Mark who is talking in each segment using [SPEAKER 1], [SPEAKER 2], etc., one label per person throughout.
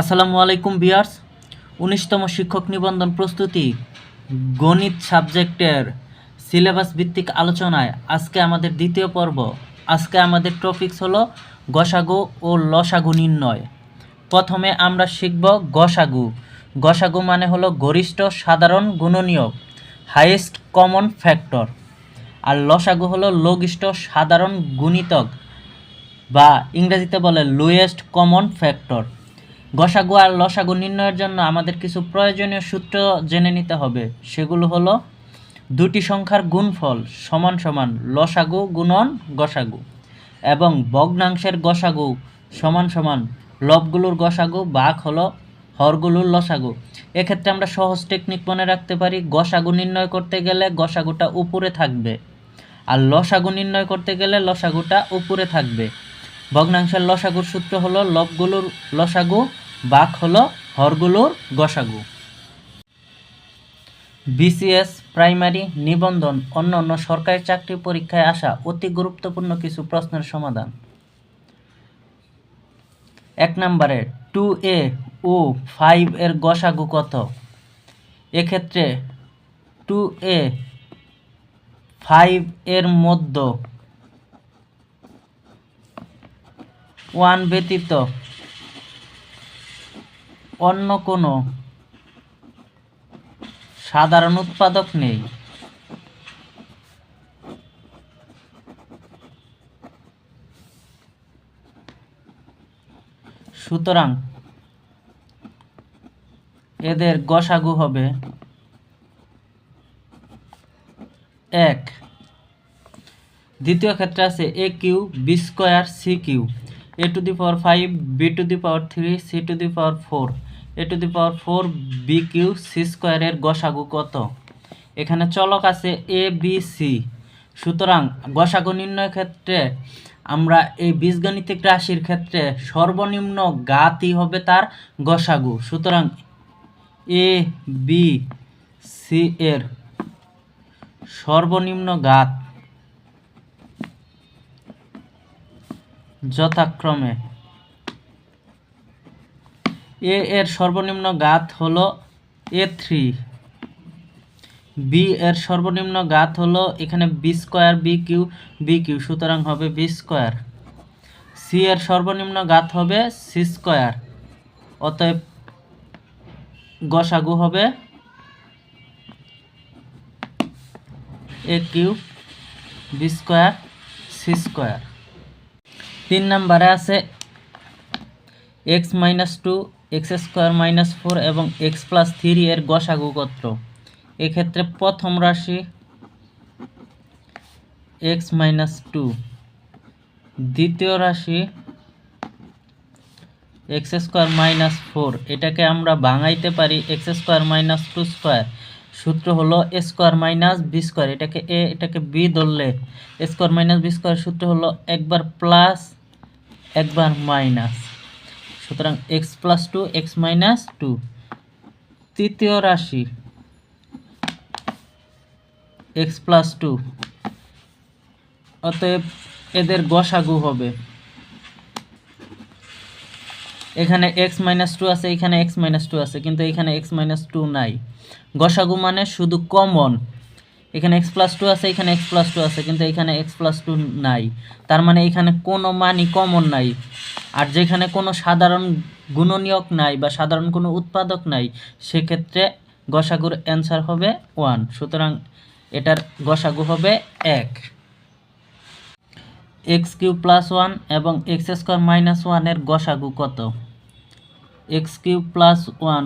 [SPEAKER 1] আসসালামু আলাইকুম বিয়ার্স উনিশতম শিক্ষক নিবন্ধন প্রস্তুতি গণিত সাবজেক্টের সিলেবাস ভিত্তিক আলোচনায় আজকে আমাদের দ্বিতীয় পর্ব। আজকে আমাদের টপিকস হলো গসাগু ও লসাগু নির্ণয়। প্রথমে আমরা শিখব গসাগু। গসাগু মানে হলো গরিষ্ঠ, সাধারণ, গুণনীয়ক হাইয়েস্ট কমন ফ্যাক্টর আর লসাগু হলো লঘিষ্ঠ, সাধারণ, গুণিতক বা ইংরেজিতে বলে লোয়েস্ট কমন ফ্যাক্টর গসাগু আর লসাগু নির্ণয়ের জন্য আমাদের কিছু প্রয়োজনীয় সূত্র জেনে নিতে হবে। সেগুলো হলো, দুটি সংখ্যার গুণফল সমান সমান লসাগু গুণন গসাগু এবং ভগ্নাংশের গসাগু সমান সমান লবগুলোর গসাগু, বাঘ হলো হরগুলোর লসাগু। এক্ষেত্রে আমরা সহজ টেকনিক মনে রাখতে পারি, গসাগু নির্ণয় করতে গেলে গসাগুটা উপরে থাকবে আর লসাগু নির্ণয় করতে গেলে লসাগুটা উপরে থাকবে। ভগ্নাংশের লসাগুর সূত্র হলো, লবগুলোর লসাগু বাক হলো হরগুলোর গসাগু। বিসিএস প্রাইমারি নিবন্ধন অন্য অন্য সরকারি চাকরি পরীক্ষায় আসা অতি গুরুত্বপূর্ণ কিছু প্রশ্নের সমাধান। এক নম্বরে টু এ ও ফাইভ এর গসাগু কত? এক্ষেত্রে টু এ ফাইভ এর মধ্য ওয়ান ব্যতীত অন্য কোনো সাধারণ উৎপাদক নেই। সুতরাং এদের গসাগু হবে এক। দ্বিতীয় ক্ষেত্রে আছে A Q B square C Q A to the power five B to the power three C to the power four A to the power four B Q C স্কোয়ারের গসাগু কত? এখানে চলক আছে এ বি সি সুতরাং গসাগু নির্ণয়ের ক্ষেত্রে আমরা এই বীজগণিতিক রাশির ক্ষেত্রে সর্বনিম্ন গাতই হবে তার গসাগু। সুতরাং এ বি সি এর সর্বনিম্ন গাত যথাক্রমে এ এর সর্বনিম্ন গাত হলো এ থ্রি। বি এর সর্বনিম্ন গাত হলো এখানে B square, B Q B Q, সুতরাং হবে বি স্কোয়ার। সি এর সর্বনিম্ন গাত হবে সি স্কোয়ার। অতএব গসাগু হবে A Q, B square, C square. তিন নম্বরে আছে X minus two X square minus four এবং এক্স প্লাস থ্রি এর গসাগু এক্ষেত্রে প্রথম রাশি এক্স মাইনাস টু। দ্বিতীয় রাশি এক্স স্কোয়ার মাইনাস ফোর। এটাকে আমরা ভাঙাইতে পারি X square minus two square. সূত্র হলো স্কোয়ার মাইনাস বি স্কোয়ার। এটাকে এ, এটাকে বি ধরলে স্কোয়ার মাইনাস বি স্কোয়ার সূত্র হলো একবার প্লাস, একবার মাইনাস। সুতরাং X plus two X minus two তৃতীয় রাশি। এক্স প্লাস টু অতএব এদের গসাগু হবে। এখানে এক্স মাইনাস টু আছে, এখানে এক্স মাইনাস টু আছে, কিন্তু এখানে এক্স মাইনাস টু নাই। গসাগু মানে শুধু কমন এখানে এক্স প্লাস টু আছে, এখানে এক্স প্লাস টু আছে, কিন্তু এখানে এক্স প্লাস টু নাই। তার মানে এখানে কোনো মানই কমন নাই। আর যেখানে কোনো সাধারণ গুণনীয়ক নাই বা সাধারণ কোনো উৎপাদক নাই, সেক্ষেত্রে গসাগুর অ্যান্সার হবে ওয়ান। সুতরাং এটার গসাগু হবে এক। এক্স কিউ প্লাস ওয়ান এবং এক্স স্কোয়ার মাইনাস ওয়ানের গসাগু কত? এক্স কিউ প্লাস ওয়ান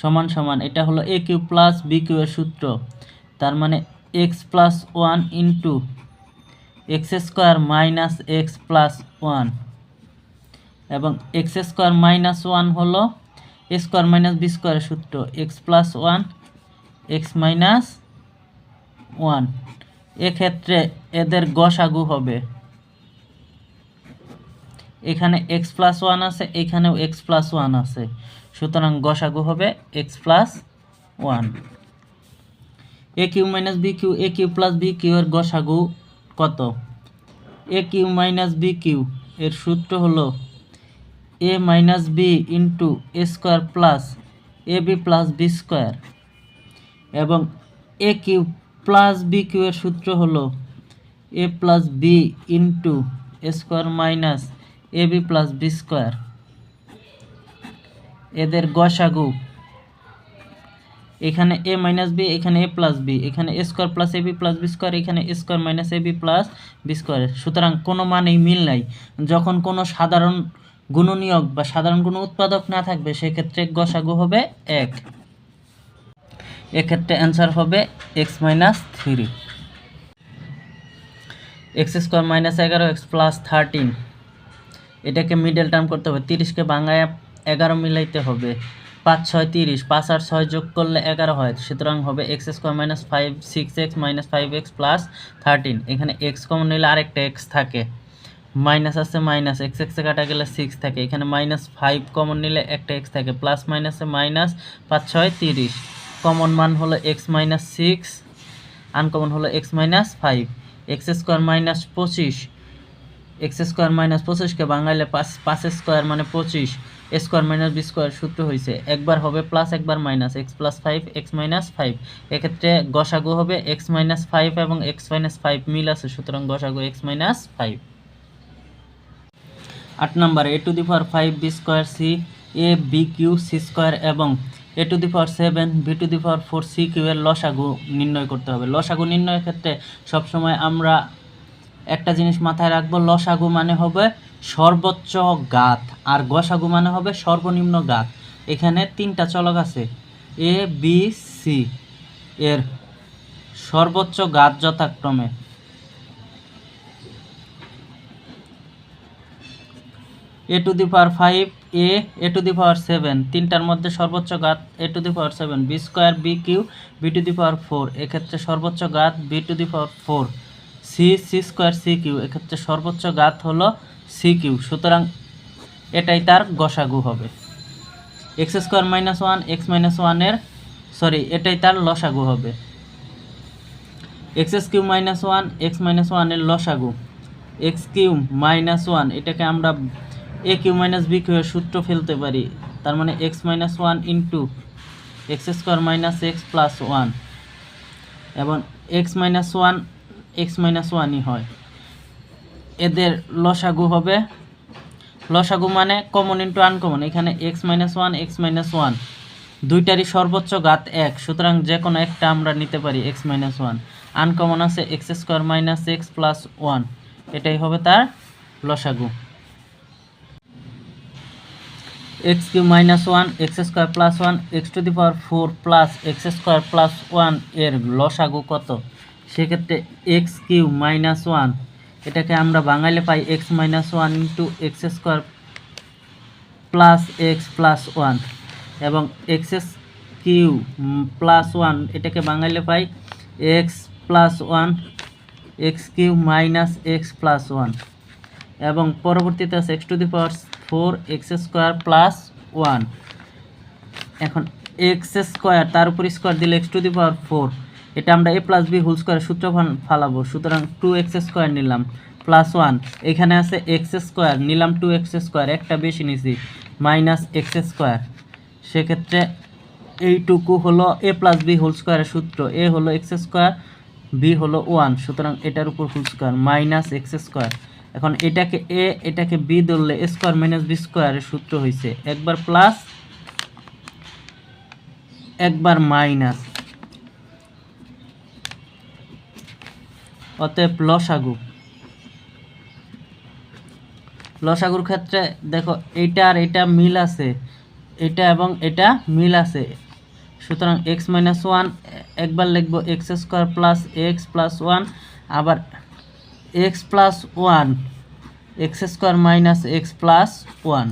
[SPEAKER 1] সমান সমান, এটা হলো A cube plus B cube এর সূত্র। তার মানে X plus one into X square minus X plus one. এবং এক্স স্কোয়ার মাইনাস ওয়ান হলো এ স্কোয়ার মাইনাস বি স্কোয়ারের সূত্র X plus one X minus one এক্ষেত্রে এদের গসাগু হবে। এখানে এক্স প্লাস ওয়ান আছে, এখানেও এক্স প্লাস ওয়ান আছে। সুতরাং গসাগু হবে X plus one A cube minus B cube A cube plus B cube এর গসাগু কত? A cube minus B cube এর সূত্র হলো A minus B into A square plus A B plus B square এবং A cube plus B cube এর সূত্র হলো A plus B into A square minus A B plus B square এদের গসাগু। এখানে এ মাইনাস বি এখানে এ plus B এখানে A square plus A B plus B square এখানে A square minus A B plus B square সুতরাং কোনো মানেই মিল নাই। যখন কোনো সাধারণ গুণনীয়ক বা সাধারণ কোনো উৎপাদক না থাকবে, সেক্ষেত্রে গসাগু হবে এক। এক্ষেত্রে অ্যান্সার হবে X minus three X square minus এগারো এক্স প্লাস থার্টিন এটাকে মিডল টার্ম করতে হবে, তিরিশকে বাংলায় এগারো মিলাইতে হবে। পাঁচ, ছয়, তিরিশ, পাঁচ আর ছয় যোগ করলে এগারো হয়, সুতরাং হবে X square minus five six X minus five X plus thirteen এখানে এক্স কমন নিলে আরেকটা এক্স থাকে। মাইনাস আছে মাইনাস এক্স এক্সে কাটা গেলে সিক্স থাকে। এখানে মাইনাস ফাইভ কমন নিলে একটা এক্স থাকে। প্লাস মাইনাসে মাইনাস পাঁচ, ছয়, তিরিশ। কমন মান হলো এক্স মাইনাস সিক্স আনকমন হলো X minus five X square minus পঁচিশ। এক্স স্কোয়ার মাইনাস পঁচিশকে বাঙাইলে পাঁচ পাঁচ স্কোয়ার মানে পঁচিশ। স্কোয়ার মাইনাস বি স্কোয়ার সূত্র হয়েছে একবার হবে প্লাস একবার minus X plus five X minus five এক্ষেত্রে গসাগু হবে এক্স মাইনাস ফাইভ এবং এক্স মাইনাস ফাইভ মিল আছে, সুতরাং গসাগু এক্স মাইনাস ফাইভ আট number A to the power five B square C A B cube C square এবং A to the power seven B to the power four C cube এর লসাগু নির্ণয় করতে হবে। লসাগু নির্ণয়ের ক্ষেত্রে সবসময় আমরা একটা জিনিস মাথায় রাখব, লসাগু মানে হবে সর্বোচ্চ গাত, আর গসাগু মানে হবে সর্বনিম্ন গাত। এখানে তিনটা চলক আছে এ বি সি এর সর্বোচ্চ গাত যথাক্রমে A to the power five A A to the power seven তিনটার মধ্যে সর্বোচ্চ গাত A to the power seven B square B cube B to the power four এক্ষেত্রে সর্বোচ্চ গাত B to the power four C C square C cube এক্ষেত্রে সর্বোচ্চ গাত হলো সি কিউ সুতরাং এটাই তার গসাগু হবে। X square minus one X minus ওয়ানের সরি এটাই তার লসাগু হবে। X cube minus one X minus ওয়ানের লসাগু। এক্স কিউ মাইনাস ওয়ান এটাকে আমরা A cube minus B cube সূত্র ফেলতে পারি। তার মানে X minus one into X square minus X plus one এবং X minus one X minus ওয়ানই হয়। এদের লসাগু হবে। লসাগু মানে কমন ইন্টু আনকমন এখানে X minus one X minus one দুইটারই সর্বোচ্চ ঘাত এক। সুতরাং যে কোনো একটা আমরা নিতে পারি এক্স মাইনাস ওয়ান আনকমন আছে X square minus X plus one এটাই হবে তার লসাগু। X cube minus one, X square plus one, X to the power four plus X square plus ওয়ানের লসাগু কত? সেক্ষেত্রে এক্স কিউ মাইনাস ওয়ান, এটাকে আমরা বাঙালি পাই X minus one into X square plus X plus one এবং x Q plus one, এটাকে বাঙালি পাই X plus one, X cube minus X plus one এবং পরবর্তীতে আছে X to the power four X square plus one. এখন x square, তার উপর square দিলে X to the power four. এটা আমরা A plus B whole square সূত্র ফালাবো। সুতরাং টু এক্স স্কোয়ার নিলাম, প্লাস ওয়ান। এখানে আছে এক্স স্কোয়ার, নিলাম টু এক্স স্কোয়ার, একটা বেশি নিছি, মাইনাস এক্স স্কোয়ার। সেক্ষেত্রে এইটুকু হলো এ প্লাস বি হোল স্কোয়ারের সূত্র। এ হলো এক্স স্কোয়ার, বি হলো ওয়ান। সুতরাং এটার উপর whole square, minus X square. এখন এটাকে এ, এটাকে বি ধরলে স্কোয়ার মাইনাস বি স্কোয়ারের সূত্র হয়েছে একবার প্লাস, একবার মাইনাস। অতএব লসাগু। লসাগুর ক্ষেত্রে দেখো, এইটা আর এটা মিল আছে। এটা এবং এটা মিল আছে। সুতরাং এক্স মাইনাস ওয়ান, একবার লিখব X square plus X plus one, আবার X plus one X square minus X plus one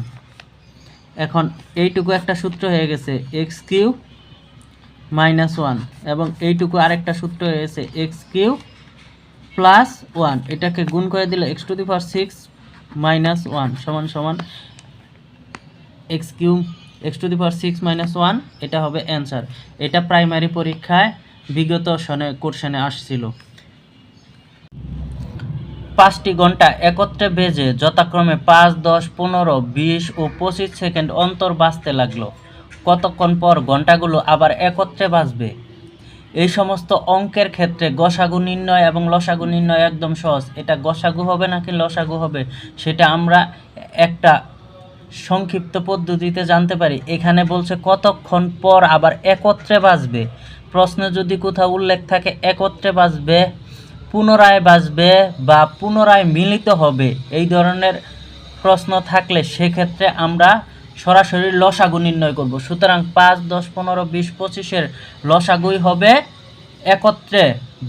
[SPEAKER 1] এখন এইটুকু একটা সূত্র হয়ে গেছে এক্স কিউ মাইনাস ওয়ান এবং এইটুকু আরেকটা সূত্র হয়ে গেছে এক্স কিউ প্লাস ওয়ান এটাকে গুণ করে দিলে X to the power six minus one সমান সমান X cube X to the power six minus one এটা হবে অ্যান্সার এটা প্রাইমারি পরীক্ষায় বিগত সনে কোর্শনে আসছিল। পাঁচটি ঘণ্টা একত্রে বেজে যথাক্রমে পাঁচ, দশ, পনেরো, বিশ ও পঁচিশ সেকেন্ড অন্তর বাজতে লাগল। কতক্ষণ পর ঘন্টাগুলো আবার একত্রে বাজবে এই সমস্ত অঙ্কের ক্ষেত্রে গসাগু নির্ণয় এবং লসাগু নির্ণয় একদম সহজ। এটা গসাগু হবে নাকি লসাগু হবে, সেটা আমরা একটা সংক্ষিপ্ত পদ্ধতিতে জানতে পারি। এখানে বলছে কতক্ষণ পর আবার একত্রে বাজবে প্রশ্নে যদি কোথাও উল্লেখ থাকে, একত্রে বাজবে পুনরায় বাজবে বা পুনরায় মিলিত হবে এই ধরনের প্রশ্ন থাকলে সেক্ষেত্রে আমরা সরাসরি লসাগু নির্ণয় করব। সুতরাং পাঁচ, দশ, পনেরো, বিশ, পঁচিশের লসাগুই হবে একত্রে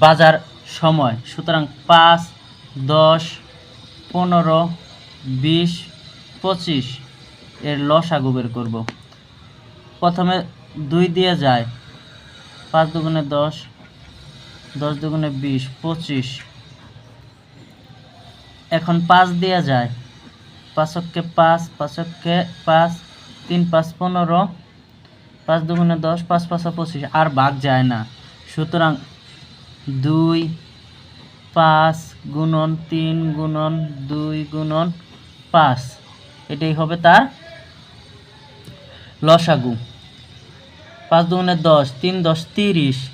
[SPEAKER 1] বাজার সময়। সুতরাং পাঁচ, দশ, পনেরো, বিশ, পঁচিশ এর লসাগু বের করব। প্রথমে দুই দিয়ে যায়। পাঁচ দুগুণে দশ দশ দুগুণে বিশ, পঁচিশ। এখন পাঁচ দেওয়া যায়। পাঁচককে পাঁচ পাঁচককে পাঁচ, তিন পাঁচ পনেরো, পাঁচ দুগুণে দশ, পাঁচ পাঁচ পঁচিশ। আর ভাগ যায় না। সুতরাং দুই, পাঁচ গুণন তিন গুণন দুই গুণন পাঁচ। এটাই হবে তার লসাগু। পাঁচ দুগুণে দশ, তিন দশ তিরিশ।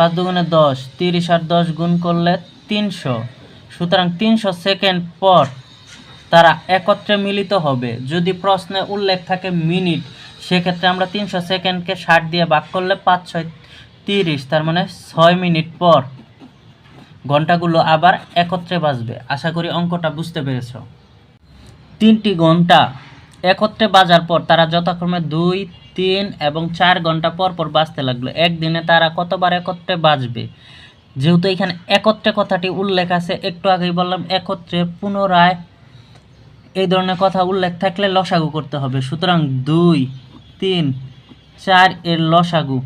[SPEAKER 1] পাঁচ দুগুণে দশ, তিরিশ আর দশ গুণ করলে তিনশো। সুতরাং তিনশো সেকেন্ড পর তারা একত্রে মিলিত হবে। যদি প্রশ্নে উল্লেখ থাকে মিনিট, সেক্ষেত্রে আমরা তিনশো সেকেন্ডকে ষাট দিয়ে ভাগ করলে পাঁচ, ছয়, তিরিশ, তার মানে ছয় মিনিট পর ঘন্টাগুলো আবার একত্রে বাজবে। আশা করি অঙ্কটা বুঝতে পেরেছ। তিনটি ঘণ্টা একত্রে বাজার পর তারা যথাক্রমে দুই, তিন এবং চার ঘণ্টা পর পর বাজতে লাগল। একদিনে তারা কতবার একত্রে বাঁচবে? যেহেতু এখানে একত্রে কথাটি উল্লেখ আছে, একটু আগেই বললাম, একত্রে পুনরায় এই ধরনের কথা উল্লেখ থাকলে লসাগু করতে হবে। সুতরাং দুই, তিন, চার এর লসাগু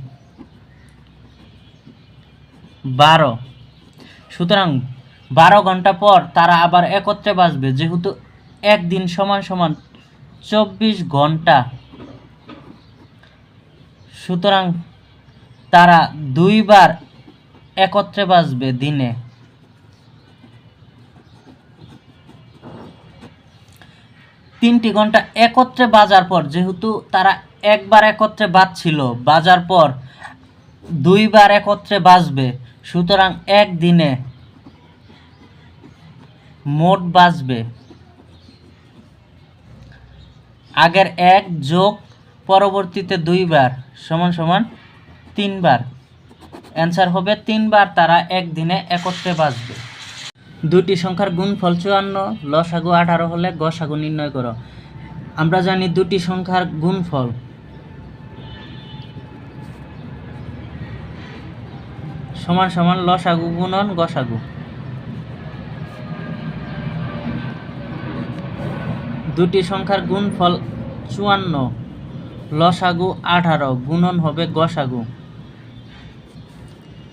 [SPEAKER 1] বারো। সুতরাং বারো ঘণ্টা পর তারা আবার একত্রে বাঁচবে। যেহেতু একদিন সমান সমান চব্বিশ ঘণ্টা। সুতরাং তারা দুইবার একত্রে বাজবে দিনে। তিনটি ঘণ্টা একত্রে বাজার পর, যেহেতু তারা একবার একত্রে বাজছিল, বাজার পর দুইবার একত্রে বাজবে, সুতরাং একদিনে মোট বাজবে। আগের এক যোগ পরবর্তীতে দুইবার সমান সমান তিনবার। অ্যান্সার হবে তিনবার, তারা একদিনে একত্রে বাজবে দুটি সংখ্যার গুণফল চুয়ান্ন, লসাগু আঠারো হলে গসাগু নির্ণয় করো। আমরা জানি দুটি সংখ্যার গুণফল। সমান সমান লসাগু গুণন গসাগু। দুটি সংখ্যার গুণফল চুয়ান্ন, লসাগু আঠারো, গুণন হবে গসাগু।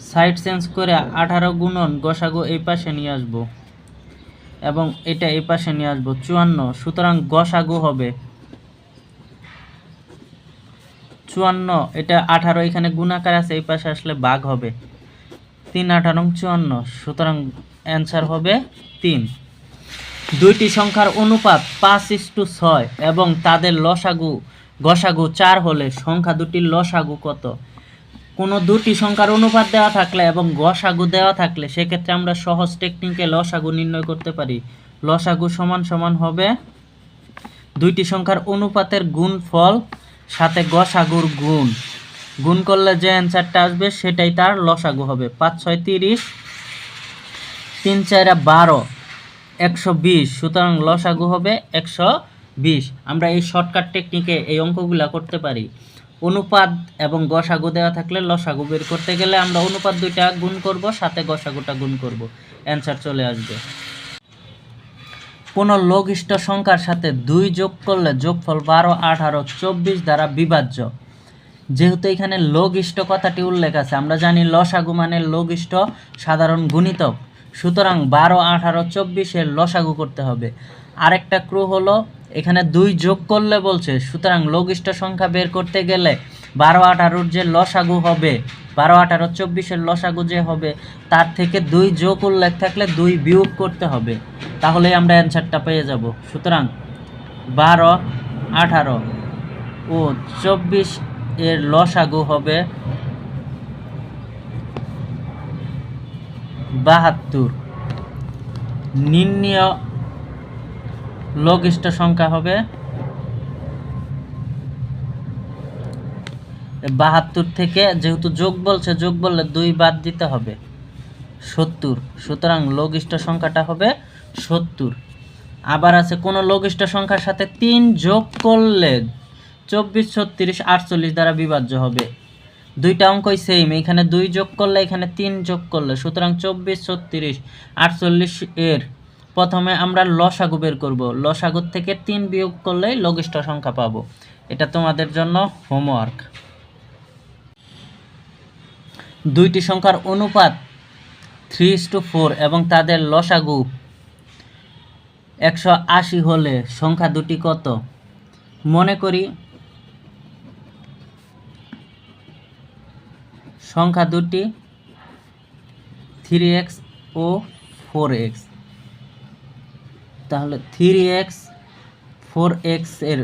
[SPEAKER 1] সাইড চেঞ্জ করে আঠারো গুণন গসাগু এই পাশে নিয়ে আসব। এবং এটা এই পাশে নিয়ে আসব, চুয়ান্ন। সুতরাং গসাগু হবে চুয়ান্ন, এটা আঠারো, এখানে গুণাকার আছে, এই পাশে আসলে বাঘ হবে। তিন আঠারো, চুয়ান্ন। সুতরাং অ্যান্সার হবে তিন। দুইটি সংখ্যার অনুপাত পাঁচ ইস টু ছয় এবং তাদের লসাগু, গসাগু চার হলে সংখ্যা দুটির লসাগু কত? কোনো দুটি সংখ্যার অনুপাত দেওয়া থাকলে এবং গসাগু দেওয়া থাকলে সেক্ষেত্রে আমরা সহজ টেকনিকে লসাগু নির্ণয় করতে পারি। লসাগু সমান সমান হবে দুইটি সংখ্যার অনুপাতের গুণ ফল সাথে গসাগুর গুণ। গুণ করলে যে অ্যান্সারটা আসবে সেটাই তার লসাগু হবে। পাঁচ, ছয়, তিরিশ, তিন, চারা, বারো। একশো বিশ, সুতরাং লসাগু হবে একশো বিশ। আমরা এই শর্টকাট টেকনিকে এই অঙ্কগুলা করতে পারি। অনুপাত এবং গসাগু দেওয়া থাকলে লসাগু বের করতে গেলে আমরা অনুপাত দুইটা গুণ করব, সাথে গসাগুটা গুণ করব। অ্যান্সার চলে আসবে। কোনো লঘিষ্ঠ সংখ্যার সাথে দুই যোগ করলে যোগফল বারো, আঠারো, চব্বিশ দ্বারা বিভাজ্য। যেহেতু এখানে লঘিষ্ঠ কথাটি উল্লেখ আছে, আমরা জানি লসাগু মানে লঘিষ্ঠ সাধারণ গুণিতক। সুতরাং বারো, আঠারো, চব্বিশের লসাগু করতে হবে। আরেকটা ক্রু হলো, এখানে দুই যোগ করলে বলছে, সুতরাং লঘিষ্ঠ সংখ্যা বের করতে গেলে বারো, আঠারোর যে লসাগু হবে, বারো, আঠারো, চব্বিশের লসাগু যে হবে, তার থেকে দুই যোগ উল্লেখ থাকলে দুই বিয়োগ করতে হবে। তাহলেই আমরা অ্যান্সারটা পেয়ে যাব। সুতরাং বারো, আঠারো ও চব্বিশ এর লসাগু হবে বাহাত্তর। নির্ণয় লঘিষ্ঠ সংখ্যা হবে বাহাত্তর থেকে, যেহেতু যোগ বলছে, যোগ বললে দুই বাদ দিতে হবে। সত্তর। সুতরাং লঘিষ্ঠ সংখ্যাটা হবে সত্তর। আবার আছে কোনো লঘিষ্ঠ সংখ্যার সাথে তিন যোগ করলে চব্বিশ, ছত্রিশ, আটচল্লিশ দ্বারা বিভাজ্য হবে। দুইটা অঙ্কই সেম এখানে দুই যোগ করলে এখানে তিন যোগ করলে, সুতরাং চব্বিশ, ছত্রিশ, আটচল্লিশ এর। প্রথমে আমরা লসাগু বের করব, লসাগুর থেকে তিন বিয়োগ করলেই লঘিষ্ঠ সংখ্যা পাবো। এটা তোমাদের জন্য হোমওয়ার্ক দুইটি সংখ্যার অনুপাত থ্রি টু ফোর এবং তাদের লসাগু একশো আশি হলে সংখ্যা দুটি কত? মনে করি সংখ্যা দুটি থ্রি এক্স ও ফোর এক্স তাহলে থ্রি এক্স ফোর এক্সের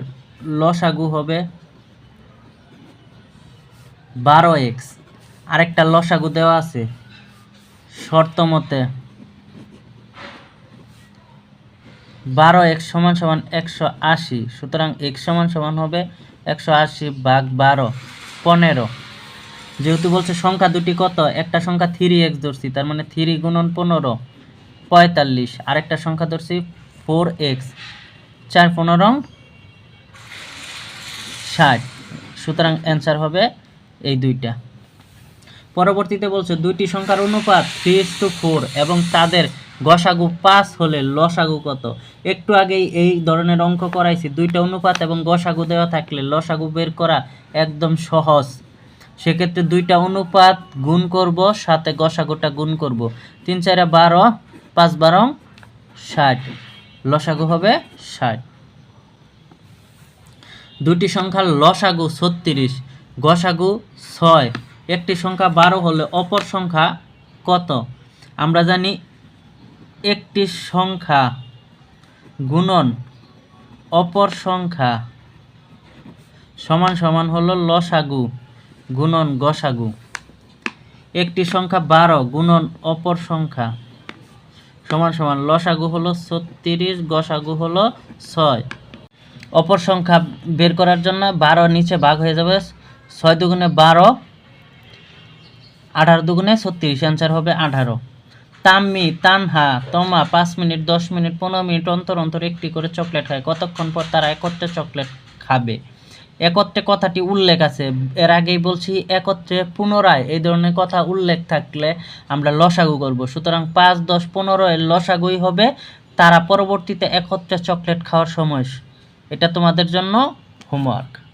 [SPEAKER 1] লসাগু হবে বারো এক্স আরেকটা লসাগু দেওয়া আছে শর্ত মতে। বারো এক্স সমান সমান একশো আশি, সুতরাং এক্স সমান সমান হবে একশো আশি ভাগ বারো, পনেরো। যেহেতু বলছে সংখ্যা দুটি কত? একটা সংখ্যা থ্রি এক্স ধরছি, তার মানে থ্রি গুণন পনেরো, পঁয়তাল্লিশ। আরেকটা সংখ্যা ধরছি ফোর এক্স চার পনেরো, ষাট। সুতরাং অ্যান্সার হবে এই দুইটা। পরবর্তীতে বলছে দুইটি সংখ্যার অনুপাত থ্রি টু ফোর এবং তাদের গসাগু পাঁচ হলে লসাগু কত? একটু আগেই এই ধরনের অঙ্ক করাইছি, দুইটা অনুপাত এবং গসাগু দেওয়া থাকলে লসাগু বের করা একদম সহজ। সেক্ষেত্রে দুইটা অনুপাত গুণ করব, সাথে গসাগুটা গুণ করব। তিন চারে বারো, পাঁচ বারো ষাট। লসাগু হবে ষাট। দুটি সংখ্যার লসাগু ছত্রিশ, গসাগু ছয়। একটি সংখ্যা বারো হলে অপর সংখ্যা কত? আমরা জানি একটি সংখ্যা গুণন অপর সংখ্যা সমান সমান হলো লসাগু। গুণন গসাগু। একটি সংখ্যা বারো, গুণন অপর সংখ্যা। সমান সমান লসাগু হলো ছত্রিশ, গসাগু হলো ছয়। অপর সংখ্যা বের করার জন্য বারো নিচে ভাগ হয়ে যাবে ছয় দুগুণে বারো, আঠারো দুগুণে ছত্রিশ, অ্যান্সার হবে আঠারো। তাম্মি, তানহা, তমা, পাঁচ মিনিট, দশ মিনিট, পনেরো মিনিট অন্তর অন্তর একটি করে চকলেট খায়। কতক্ষণ পর তারা একত্রে চকলেট খাবে? একত্রে কথাটি উল্লেখ আছে। এর আগেই বলছি, একত্রে পুনরায় এই ধরনের কথা উল্লেখ থাকলে আমরা লসাগু করব। সুতরাং পাঁচ, দশ, পনেরো এর লসাগুই হবে। তারা পরবর্তীতে একত্রে চকলেট খাওয়ার সময়। এটা তোমাদের জন্য হোমওয়ার্ক